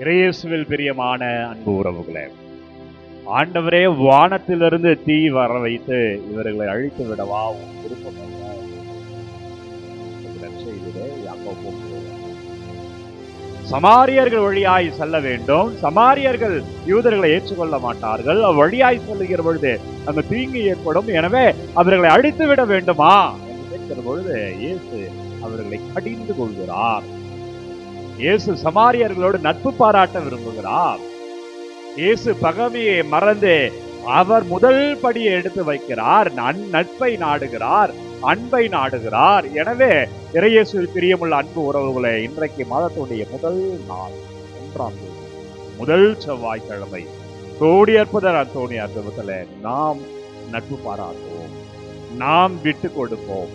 இறையேசுவில் பிரியமான அன்பு உறவுகளே ஆண்டவரே வானத்திலிருந்து தீ வர வைத்து இவர்களை அழித்து விடவா? உன் விருப்பம் சமாரியர்கள் வழியாய் செல்ல வேண்டும். சமாரியர்கள் யூதர்களை ஏற்றுக்கொள்ள மாட்டார்கள். வழியாய் செல்லுகிற பொழுது அந்த தீங்கு ஏற்படும். எனவே அவர்களை அழித்து விட வேண்டுமா? என்று கேட்கிற பொழுது இயேசு அவர்களை கடிந்து கொள்கிறார். இயேசு சமாரியர்களோடு நட்பு பாராட்ட விரும்புகிறார். இயேசு பகவியை மறந்து அவர் முதல் படியை எடுத்து வைக்கிறார். நன் நட்பை நாடுகிறார் அன்பை நாடுகிறார். எனவே இறையேசுவில் பிரியமுள்ள அன்பு உறவுகளை இன்றைக்கு மாதத்துடைய முதல் நாள் ஒன்றாம் தேதி. முதல் செவ்வாய்க்கிழமை. கோடியற்பதர் அந்தோணி அர்த்தத்தில் நாம் நட்பு பாராட்டுவோம். நாம் விட்டு கொடுப்போம்.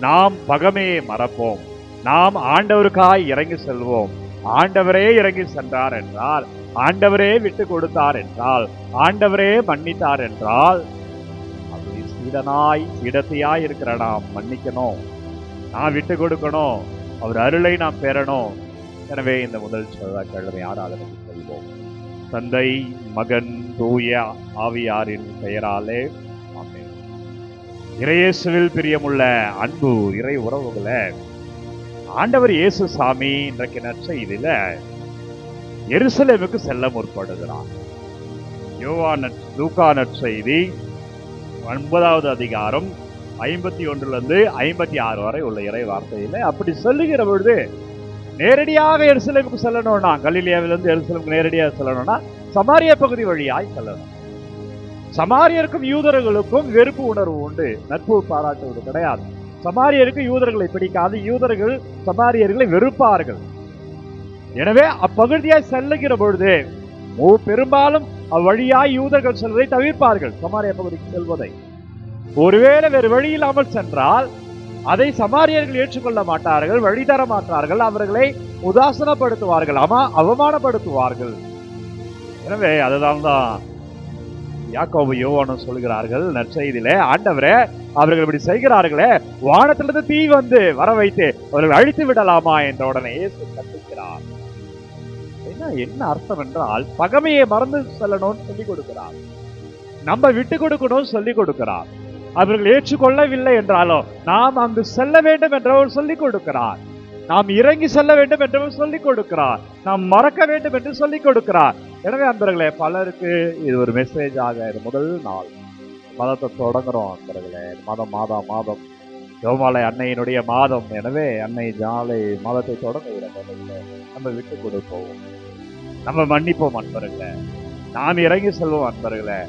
நாம் பகமையை மறப்போம். நாம் ஆண்டவருக்காய் இறங்கி செல்வோம். ஆண்டவரே இறங்கி சென்றார் என்றால் ஆண்டவரே விட்டு கொடுத்தார் என்றால் ஆண்டவரே மன்னித்தார் என்றால் அப்படி சீடனாய் சீடத்தையாய் இருக்கிற நாம் மன்னிக்கணும். நான் விட்டு கொடுக்கணும். அவர் அருளை நாம் பெறணும். எனவே இந்த முதல் செவ்வாய்க்கிழமை ஆராதனைக்கு செல்வோம். தந்தை மகன் தூய ஆவியாரின் பெயராலே ஆமென். இறையேசுவில் பிரியமுள்ள அன்பு இறை உறவுகளை ஆண்டவர் இயேசு சாமி இன்றைக்கு நற்செய்தியில எருசலேமுக்கு செல்ல முற்படுகிறார். யோவா லூகா நற்செய்தி ஒன்பதாவது அதிகாரம் ஐம்பத்தி ஒன்றுலேருந்து ஐம்பத்தி ஆறு வரை உள்ள இறை வார்த்தையில அப்படி சொல்லுகிற பொழுது நேரடியாக எருசலேமுக்கு செல்லணும்னா கலிலியாவிலிருந்து எருசலேமுக்கு நேரடியாக செல்லணும்னா சமாரிய பகுதி வழியாய் செல்லணும். சமாரியருக்கும் யூதர்களுக்கும் வெறுப்பு உணர்வு உண்டு நட்பு பாராட்டுவது கிடையாது. சமாரியருக்கு யூதர்களை பிடிக்காது யூதர்கள் சமாரியர்களை வெறுப்பார்கள். எனவே அப்பகுதியாய் செல்லுகிற பொழுது ஓ பெரும்பாலும் அவ்வழியாய் யூதர்கள் செல்வதை தவிர்ப்பார்கள் சமாரிய பகுதிக்கு செல்வதை. ஒருவேளை வேறு வழி இல்லாமல் சென்றால் அதை சமாரியர்கள் ஏற்றுக்கொள்ள மாட்டார்கள் வழி தர மாட்டார்கள் அவர்களை உதாசனப்படுத்துவார்கள் ஆமா அவமானப்படுத்துவார்கள். எனவே அதுதான் தான் யாக்கோபு யோவானும் சொல்கிறார்கள் நற்செய்தியிலே ஆண்டவரே அவர்கள் இப்படி செய்கிறார்களே வானத்திலிருந்து தீ வந்து வர வைத்து அவர்கள் அழித்து விடலாமா என்ற உடனே இயேசு கற்பிக்கிறார் என்ன என்ன அர்த்தம் என்றால் பகமையை மறந்து செல்லணும்னு சொல்லி கொடுக்கிறார். நம்ம விட்டு கொடுக்கணும் சொல்லிக் கொடுக்கிறார். அவர்கள் ஏற்றுக்கொள்ளவில்லை என்றாலும் நாம் அங்கு செல்ல வேண்டும் என்றவர் சொல்லிக் கொடுக்கிறார். நாம் இறங்கி செல்ல வேண்டும் என்றவர் சொல்லிக் கொடுக்கிறார். நாம் மறக்க வேண்டும் என்று சொல்லிக் கொடுக்கிறார். எனவே அன்பர்களே பலருக்கு இது ஒரு மெசேஜாக இது முதல் நாள். மதத்தை தொடங்குறோம் அன்பர்களே. மதம் மாதா மாதம். ஜோமாலை அன்னையினுடைய மாதம். எனவே அன்னை ஜாலை மாதத்தை தொடங்குகிற நம்ம விட்டு கொடுப்போம். நம்ம மன்னிப்போம் அன்பர்களே. நாம் இறங்கி செல்வோம் அன்பர்களே.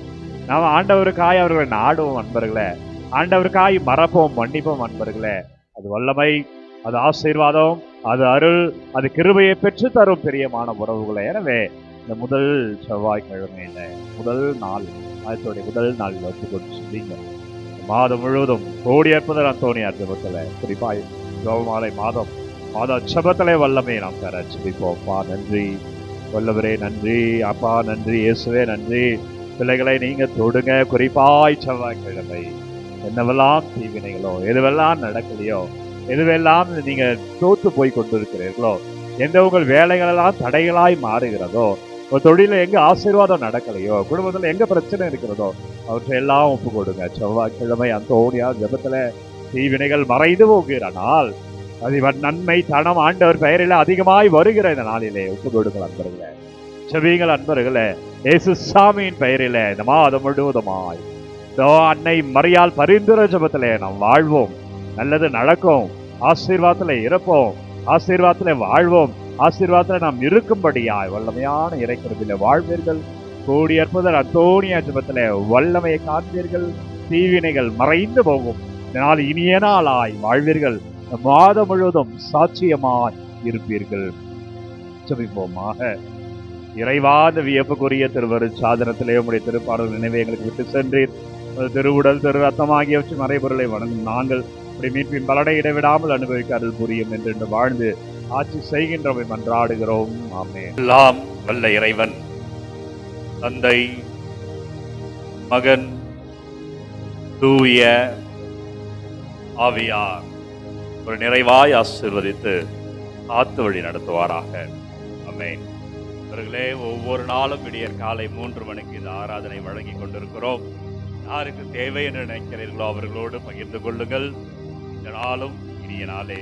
நாம் ஆண்டவருக்காய் அவர்களை நாடுவோம் அன்பர்களே. ஆண்டவருக்காய் மறப்போம் மன்னிப்போம் அன்பர்களே. அது வல்லமை அது ஆசீர்வாதம் அது அருள் அது கிருபையை பெற்று தரும் பிரியமான உறவுகளை. எனவே இந்த முதல் செவ்வாய்க்கிழமையில முதல் நாள் மாதத்துடைய முதல் நாள் ஒப்பு கொண்டு சொல்லிங்க மாதம் முழுவதும் கோடி அற்புதர் அந்தோனியார் ஜபத்தில் குறிப்பாய் ஜோமாலை மாதம் மாத அச்சபத்திலே வல்லமே நாம் பெற சிரிப்போம் அப்பா நன்றி. வல்லவரே நன்றி. அப்பா நன்றி. இயேசுவே நன்றி. பிள்ளைகளை நீங்க தொடுங்க. குறிப்பாய் செவ்வாய்க்கிழமை என்னவெல்லாம் தீவினைகளோ எதுவெல்லாம் நடக்கலையோ எதுவெல்லாம் நீங்க தோத்து போய் கொண்டிருக்கிறீர்களோ எந்த உங்கள் வேலைகளெல்லாம் தடைகளாய் மாறுகிறதோ உங்க தொழில எங்க ஆசீர்வாதம் நடக்கலையோ குடும்பத்துல எங்க பிரச்சனை இருக்கிறதோ அவற்றை எல்லாம் ஒப்பு கொடுங்க. செவ்வாய்க்கிழமை அந்த ஓடியா ஜபத்தில் தீவினைகள் மறைந்து போகிறனால் அதிபர் நன்மை தனம் ஆண்டவர் பெயரில் அதிகமாய் வருகிற இந்த நாளிலே ஒப்பு கொடுங்கள் அன்பர்களே. செவிங்கள் அன்பர்களே இயேசு சாமியின் பெயரிலே இந்த மாதம் முழுவதுமாய் தோ அன்னை மறியால் பரிந்துரை ஜபத்திலே நாம் வாழ்வோம். நல்லது நடக்கும். ஆசீர்வாதத்தில் இருப்போம். ஆசீர்வாதத்தில் வாழ்வோம். ஆசீர்வாதத்தில் நாம் இருக்கும்படியாய் வல்லமையான இறைக்கிறதில் வாழ்வீர்கள். கோடி அற்புதர் அத்தோனியா ஜபத்தில் வல்லமையை காண்பீர்கள். தீவினைகள் மறைந்து போகும். இதனால் இனிய நாளாய் வாழ்வீர்கள். மாதம் முழுவதும் சாட்சியமாய் இருப்பீர்கள். ஜெபிப்போமாக. இறைவாத வியப்புக்குரிய திருவரு சாதனத்திலே உடைய திருப்பாடல் நினைவை எங்களுக்கு விட்டு சென்றீர். திருவுடல் திரு ரத்தம் ஆகியவற்றின் மறைபொருளை வணங்கும் நாங்கள். இப்படி மீட்பின் பலனை இடைவிடாமல் அனுபவிக்க அருள் புரியும் என்று வாழ்ந்து ஆட்சி செய்கின்றவை மன்றாடுகிறோம். ஆமே எல்லாம் வல்ல இறைவன் தந்தை மகன் தூய ஆவியார் ஒரு நிறைவாய் ஆசீர்வதித்து காத்து வழி நடத்துவாராக. அமேன் இவர்களே ஒவ்வொரு நாளும் விடியற் காலை மூன்று மணிக்கு இந்த ஆராதனை வழங்கி கொண்டிருக்கிறோம். யாருக்கு தேவை என்று நினைக்கிறீர்களோ அவர்களோடு பகிர்ந்து கொள்ளுங்கள். இந்த நாளும் இனிய நாளே.